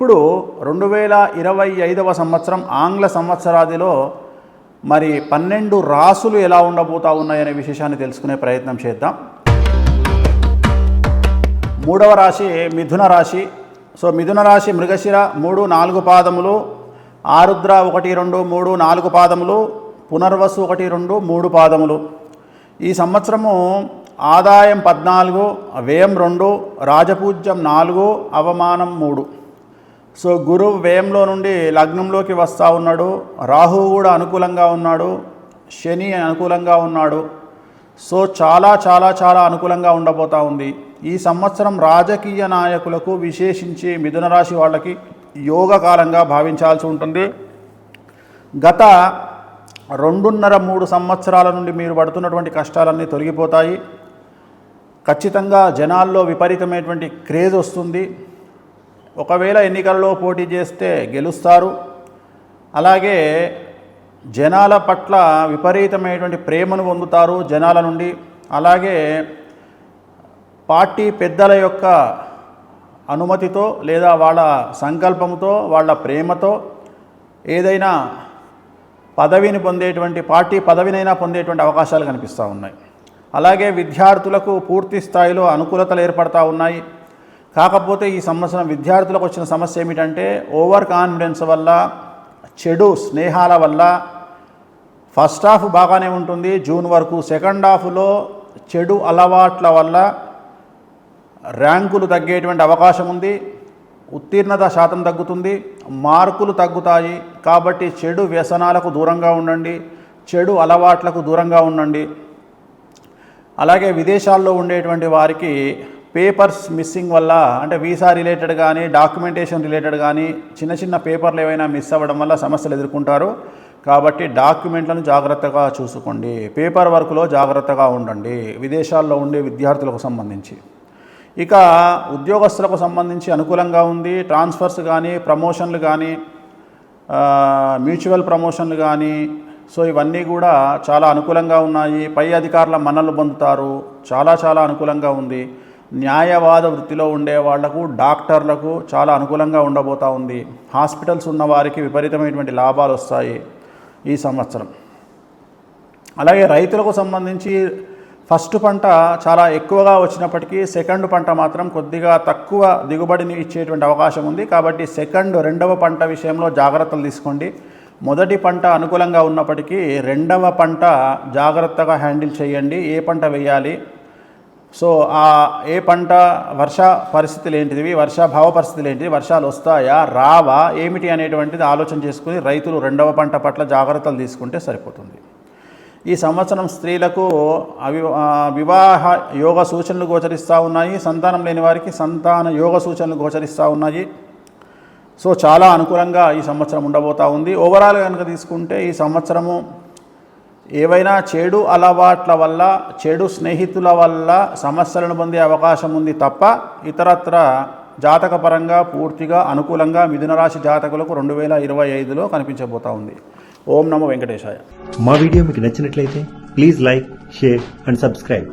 ఇప్పుడు రెండు వేల ఇరవై ఐదవ సంవత్సరం ఆంగ్ల సంవత్సరాదిలో మరి పన్నెండు రాసులు ఎలా ఉండబోతా ఉన్నాయనే విశేషాన్ని తెలుసుకునే ప్రయత్నం చేద్దాం. మూడవ రాశి మిథున రాశి. సో మిథున రాశి మృగశిర మూడు నాలుగు పాదములు. ఆరుద్ర ఒకటి రెండు మూడు నాలుగు పాదములు. పునర్వసు ఒకటి రెండు మూడు పాదములు. ఈ సంవత్సరము ఆదాయం పద్నాలుగు వ్యయం రెండు రాజపూజ్యం నాలుగు అవమానం మూడు. సో గురువు వ్యయంలో నుండి లగ్నంలోకి వస్తూ ఉన్నాడు. రాహువు కూడా అనుకూలంగా ఉన్నాడు. శని అనుకూలంగా ఉన్నాడు. సో చాలా చాలా చాలా అనుకూలంగా ఉండబోతా ఉంది. ఈ సంవత్సరం రాజకీయ నాయకులకు విశేషించి మిథున రాశి వాళ్ళకి యోగకాలంగా భావించాల్సి ఉంటుంది. గత రెండున్నర మూడు సంవత్సరాల నుండి మీరు పడుతున్నటువంటి కష్టాలన్నీ తొలగిపోతాయి. ఖచ్చితంగా జనాల్లో విపరీతమైనటువంటి క్రేజ్ వస్తుంది. ఒకవేళ ఎన్నికల్లో పోటీ చేస్తే గెలుస్తారు. అలాగే జనాల పట్ల విపరీతమైనటువంటి ప్రేమను పొందుతారు జనాల నుండి. అలాగే పార్టీ పెద్దల యొక్క అనుమతితో లేదా వాళ్ళ సంకల్పంతో వాళ్ళ ప్రేమతో ఏదైనా పదవిని పొందేటువంటి పార్టీ పదవినైనా పొందేటువంటి అవకాశాలు కనిపిస్తూ ఉన్నాయి. అలాగే విద్యార్థులకు పూర్తి స్థాయిలో అనుకూలతలు ఏర్పడతా ఉన్నాయి. కాకపోతే ఈ సంవత్సరం విద్యార్థులకు వచ్చిన సమస్య ఏమిటంటే ఓవర్ కాన్ఫిడెన్స్ వల్ల చెడు స్నేహాల వల్ల ఫస్ట్ హాఫ్ బాగానే ఉంటుంది. జూన్ వరకు సెకండ్ హాఫ్లో చెడు అలవాట్ల వల్ల ర్యాంకులు తగ్గేటువంటి అవకాశం ఉంది. ఉత్తీర్ణత శాతం తగ్గుతుంది. మార్కులు తగ్గుతాయి. కాబట్టి చెడు వ్యసనాలకు దూరంగా ఉండండి. చెడు అలవాట్లకు దూరంగా ఉండండి. అలాగే విదేశాల్లో ఉండేటువంటి వారికి పేపర్స్ మిస్సింగ్ వల్ల అంటే వీసా రిలేటెడ్ కానీ డాక్యుమెంటేషన్ రిలేటెడ్ కానీ చిన్న చిన్న పేపర్లు ఏవైనా మిస్ అవ్వడం వల్ల సమస్యలు ఎదుర్కొంటారు. కాబట్టి డాక్యుమెంట్లను జాగ్రత్తగా చూసుకోండి. పేపర్ వర్క్లో జాగ్రత్తగా ఉండండి. విదేశాల్లో ఉండే విద్యార్థులకు సంబంధించి. ఇక ఉద్యోగస్తులకు సంబంధించి అనుకూలంగా ఉంది. ట్రాన్స్ఫర్స్ కానీ ప్రమోషన్లు కానీ మ్యూచువల్ ప్రమోషన్లు కానీ సో ఇవన్నీ కూడా చాలా అనుకూలంగా ఉన్నాయి. పై అధికారుల మన్నలు పొందుతారు. చాలా చాలా అనుకూలంగా ఉంది. న్యాయవాద వృత్తిలో ఉండే వాళ్ళకు డాక్టర్లకు చాలా అనుకూలంగా ఉండబోతా ఉంది. హాస్పిటల్స్ ఉన్న వారికి విపరీతమైనటువంటి లాభాలు వస్తాయి ఈ సంవత్సరం. అలాగే రైతులకు సంబంధించి ఫస్ట్ పంట చాలా ఎక్కువగా వచ్చినప్పటికీ సెకండ్ పంట మాత్రం కొద్దిగా తక్కువ దిగుబడిని ఇచ్చేటువంటి అవకాశం ఉంది. కాబట్టి సెకండ్ రెండవ పంట విషయంలో జాగ్రత్తలు తీసుకోండి. మొదటి పంట అనుకూలంగా ఉన్నప్పటికీ రెండవ పంట జాగ్రత్తగా హ్యాండిల్ చేయండి. ఏ పంట వేయాలి? సో ఆ ఏ పంట వర్ష పరిస్థితులు ఏంటివి వర్షాభావ పరిస్థితులు ఏంటివి వర్షాలు వస్తాయా? రావా? ఏమిటి అనేటువంటిది ఆలోచన చేసుకుని రైతులు రెండవ పంట పట్ల జాగ్రత్తలు తీసుకుంటే సరిపోతుంది. ఈ సంవత్సరం స్త్రీలకు అవి వివాహ యోగ సూచనలు గోచరిస్తూ ఉన్నాయి. సంతానం లేని వారికి సంతాన యోగ సూచనలు గోచరిస్తూ ఉన్నాయి. సో చాలా అనుకూలంగా ఈ సంవత్సరం ఉండబోతా ఉంది. ఓవరాల్ కనుక తీసుకుంటే ఈ సంవత్సరము ఏవైనా చెడు అలవాట్ల వల్ల చెడు స్నేహితుల వల్ల సమస్యలను పొందే అవకాశం ఉంది తప్ప ఇతరత్ర జాతకపరంగా పూర్తిగా అనుకూలంగా మిథునరాశి జాతకులకు రెండు వేల ఇరవై ఐదులో కనిపించబోతా ఉంది. ఓం నమో వెంకటేశాయ. మా వీడియో మీకు నచ్చినట్లయితే please like share and subscribe.